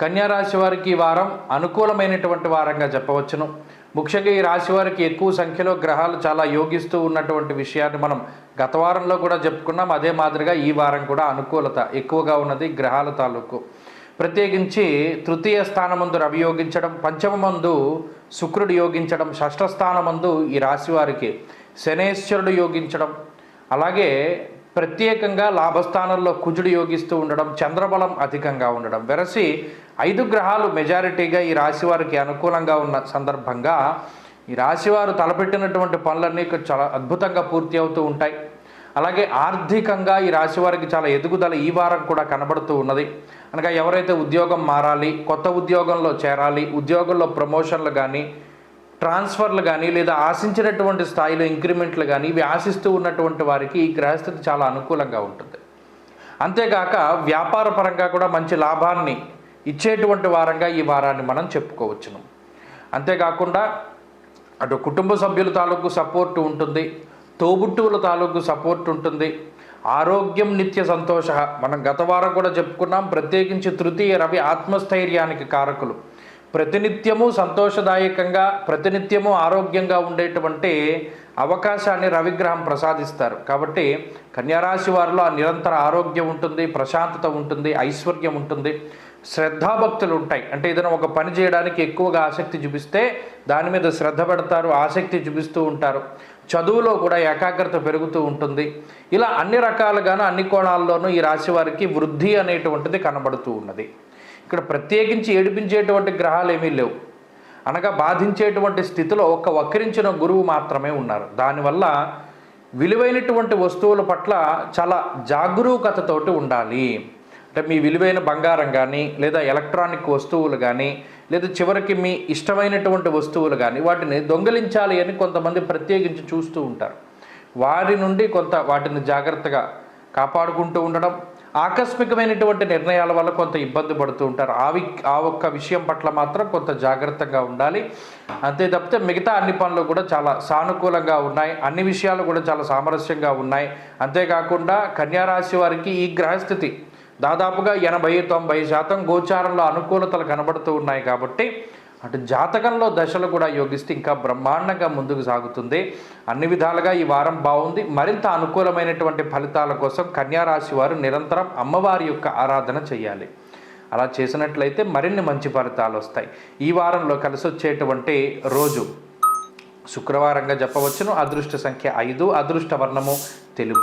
కన్యా రాశి వారికి ఈ వారం అనుకూలమైనటువంటి వారంగా చెప్పవచ్చును. ముఖ్యంగా ఈ రాశి వారికి ఎక్కువ సంఖ్యలో గ్రహాలు చాలా యోగిస్తూ ఉన్నటువంటి విషయాన్ని మనం గత వారంలో కూడా చెప్పుకున్నాం. అదే మాదిరిగా ఈ వారం కూడా అనుకూలత ఎక్కువగా ఉన్నది గ్రహాల తాలూకు. ప్రత్యేకించి తృతీయ స్థానమందు రవి యోగించడం పంచమందు శుక్రుడు యోగించడం షష్ఠ స్థానమందు ఈ రాశి వారికి శనేశ్వరుడు యోగించడం అలాగే ప్రత్యేకంగా లాభస్థానంలో కుజుడు యోగిస్తూ ఉండడం చంద్రబలం అధికంగా ఉండడం. వెరసి ఐదు గ్రహాలు మెజారిటీగా ఈ రాశి వారికి అనుకూలంగా ఉన్న సందర్భంగా ఈ రాశివారు తలపెట్టినటువంటి పనులన్నీ చాలా అద్భుతంగా పూర్తి అవుతూ ఉంటాయి. అలాగే ఆర్థికంగా ఈ రాశి వారికి చాలా ఎదుగుదల ఈ వారం కూడా కనబడుతూ ఉన్నది. అనగా ఎవరైతే ఉద్యోగం మారాలి కొత్త ఉద్యోగంలో చేరాలి ఉద్యోగంలో ప్రమోషన్లు కానీ ట్రాన్స్ఫర్లు కానీ లేదా ఆశించినటువంటి స్థాయిలో ఇంక్రిమెంట్లు కానీ ఇవి ఆశిస్తూ ఉన్నటువంటి వారికి ఈ గ్రహస్థితి చాలా అనుకూలంగా ఉంటుంది. అంతేగాక వ్యాపార పరంగా కూడా మంచి లాభాన్ని ఇచ్చేటువంటి వారంగా ఈ వారాన్ని మనం చెప్పుకోవచ్చును. అంతేకాకుండా అటు కుటుంబ సభ్యుల తాలూకు సపోర్ట్ ఉంటుంది తోబుట్టువుల తాలూకు సపోర్ట్ ఉంటుంది ఆరోగ్యం నిత్య సంతోష. మనం గత వారం కూడా చెప్పుకున్నాం ప్రత్యేకించి తృతీయ రవి ఆత్మస్థైర్యానికి కారకులు. ప్రతినిత్యము సంతోషదాయకంగా ప్రతినిత్యము ఆరోగ్యంగా ఉండేటువంటి అవకాశాన్ని రవిగ్రహం ప్రసాదిస్తారు. కాబట్టి కన్యారాశి వారిలో ఆ నిరంతర ఆరోగ్యం ఉంటుంది ప్రశాంతత ఉంటుంది ఐశ్వర్యం ఉంటుంది శ్రద్ధాభక్తులు ఉంటాయి. అంటే ఏదైనా ఒక పని చేయడానికి ఎక్కువగా ఆసక్తి చూపిస్తే దాని మీద శ్రద్ధ పెడతారు ఆసక్తి చూపిస్తూ ఉంటారు. చదువులో కూడా ఏకాగ్రత పెరుగుతూ ఉంటుంది. ఇలా అన్ని రకాలుగాను అన్ని కోణాల్లోనూ ఈ రాశి వారికి వృద్ధి అనేటువంటిది కనబడుతూ ఉన్నది. ఇక్కడ ప్రత్యేకించి ఏడిపించేటువంటి గ్రహాలు ఏమీ లేవు. అనగా బాధించేటువంటి స్థితిలో ఒక వక్రించిన గురువు మాత్రమే ఉన్నారు. దానివల్ల విలువైనటువంటి వస్తువుల పట్ల చాలా జాగరూకతతోటి ఉండాలి. అంటే మీ విలువైన బంగారం కానీ లేదా ఎలక్ట్రానిక్ వస్తువులు కానీ లేదా చివరికి మీ ఇష్టమైనటువంటి వస్తువులు కానీ వాటిని దొంగలించాలి అని కొంతమంది ప్రత్యేకించి చూస్తూ ఉంటారు. వారి నుండి కొంత వాటిని జాగ్రత్తగా కాపాడుకుంటూ ఉండడం ఆకస్మికమైనటువంటి నిర్ణయాల వల్ల కొంత ఇబ్బంది పడుతూ ఉంటారు. ఆవి ఆ ఒక్క విషయం పట్ల మాత్రం కొంత జాగ్రత్తగా ఉండాలి. అంతే తప్పితే మిగతా అన్ని పనులు కూడా చాలా సానుకూలంగా ఉన్నాయి. అన్ని విషయాలు కూడా చాలా సామరస్యంగా ఉన్నాయి. అంతేకాకుండా కన్యారాశి వారికి ఈ గ్రహస్థితి దాదాపుగా ఎనభై తొంభై శాతం గోచారంలో అనుకూలతలు కనబడుతూ ఉన్నాయి కాబట్టి అటు జాతకంలో దశలు కూడా యోగిస్తే ఇంకా బ్రహ్మాండంగా ముందుకు సాగుతుంది. అన్ని విధాలుగా ఈ వారం బాగుంది. మరింత అనుకూలమైనటువంటి ఫలితాల కోసం కన్యారాశి వారు నిరంతరం అమ్మవారి యొక్క ఆరాధన చేయాలి. అలా చేసినట్లయితే మరిన్ని మంచి ఫలితాలు వస్తాయి. ఈ వారంలో కలిసి వచ్చేటువంటి రోజు శుక్రవారంగా చెప్పవచ్చును అదృష్ట సంఖ్య ఐదు. అదృష్ట వర్ణము తెలుపు.